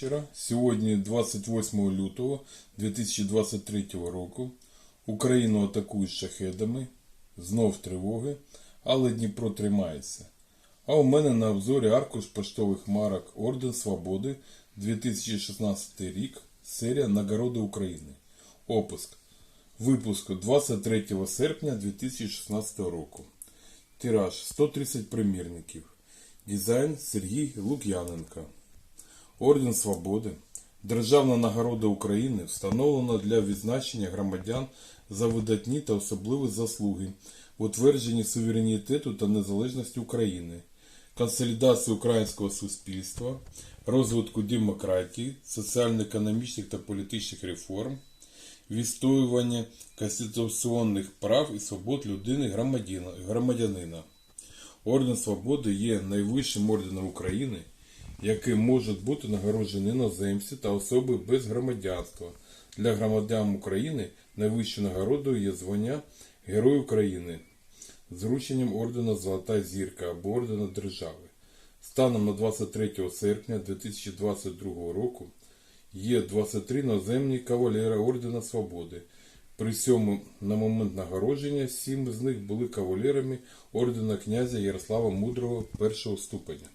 вечора. Сьогодні 28 лютого 2023 року. Україну атакують шахедами. Знов тривоги, але Дніпро тримається. А у мене на обзорі аркуш поштових марок Орден Свободи 2016 рік. Серія Нагороди України. Опуск. Випуску 23 серпня 2016 року. Тираж 130 примірників. Дизайн Сергій Лук'яненко. Орден Свободи. Державна нагорода України встановлена для відзначення громадян за видатні та особливі заслуги в утвердженні суверенітету та незалежності України, консолідації українського суспільства, розвитку демократії, соціально-економічних та політичних реформ, відстоювання конституційних прав і свобод людини громадянина. Орден Свободи є найвищим орденом України, яким можуть бути нагороджені іноземці та особи без громадянства. Для громадян України найвищою нагородою є звання Герой України з врученням ордена Золота зірка або ордена держави. Станом на 23 серпня 2022 року є 23 наземні кавалери Ордена Свободи. При цьому на момент нагородження сім з них були кавалерами ордена князя Ярослава Мудрого першого ступеня.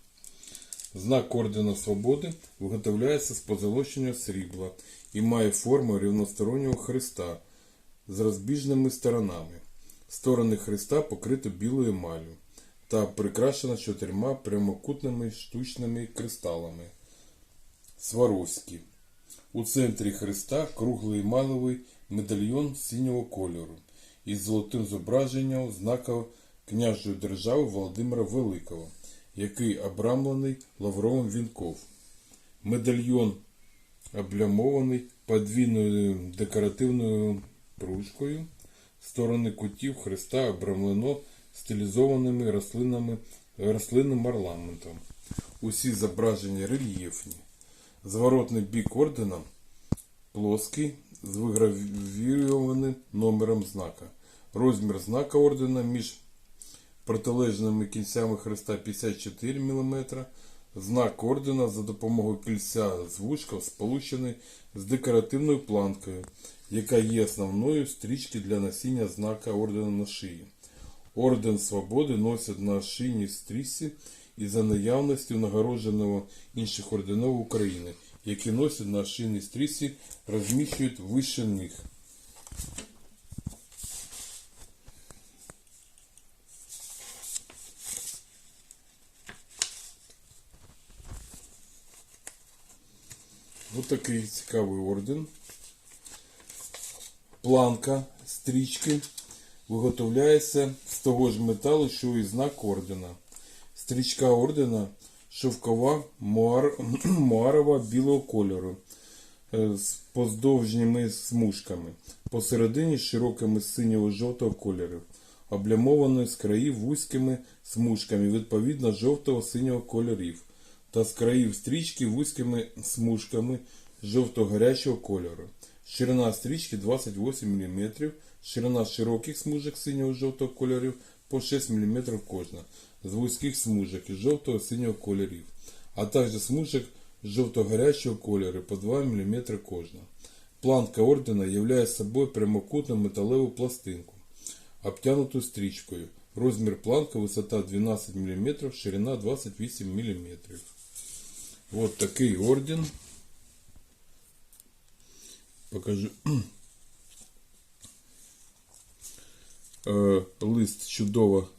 Знак Ордена Свободи виготовляється з позолоченого срібла і має форму рівностороннього хреста з розбіжними сторонами. Сторони хреста покриті білою емаллю та прикрашено чотирма прямокутними штучними кристалами. Сваровські. У центрі хреста круглий емалевий медальйон синього кольору із золотим зображенням знака княжої держави Володимира Великого, який обрамлений лавровим вінком. Медальйон облямований подвійною декоративною пружкою. Сторони кутів хреста обрамлено стилізованими рослинами, рослинним орнаментом. Усі зображення рельєфні. Зворотний бік ордена плоский з вигравірованим номером знака. Розмір знака ордена між протилежними кінцями хреста 54 мм. Знак ордена за допомогою кільця з вушка сполучений з декоративною планкою, яка є основною стрічки для носіння знака ордена на шиї. Орден Свободи носять на шийній стрічці і за наявністю нагородженого інших орденів України, які носять на шийній стрічці, розміщують вище них. Ось такий цікавий орден. Планка стрічки виготовляється з того ж металу, що і знак ордена. Стрічка ордена шовкова муар... муарова білого кольору з поздовжніми смужками. Посередині широкими синього жовтого кольору, облямованою з країв вузькими смужками відповідно жовтого синього кольорів та з країв стрічки вузькими смужками жовто-гарячого кольору. Ширина стрічки 28 мм, ширина широких смужок синього жовтого кольорів по 6 мм кожна, з вузьких смужок із жовтого синього кольорів, а також смужок жовто-гарячого кольору по 2 мм кожна. Планка ордена являє собою прямокутну металеву пластинку, обтянуту стрічкою. Розмір планки висота 12 мм, ширина 28 мм. Вот такий орден. Покажу. Е, Лист чудово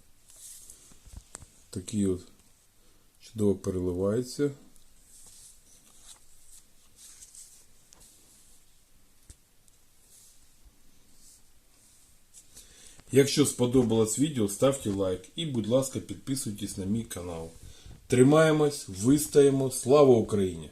такий от чудово переливається. Якщо сподобалось відео, ставте лайк і, будь ласка, підписуйтесь на мій канал. Тримаємось, вистаємо. Слава Україні!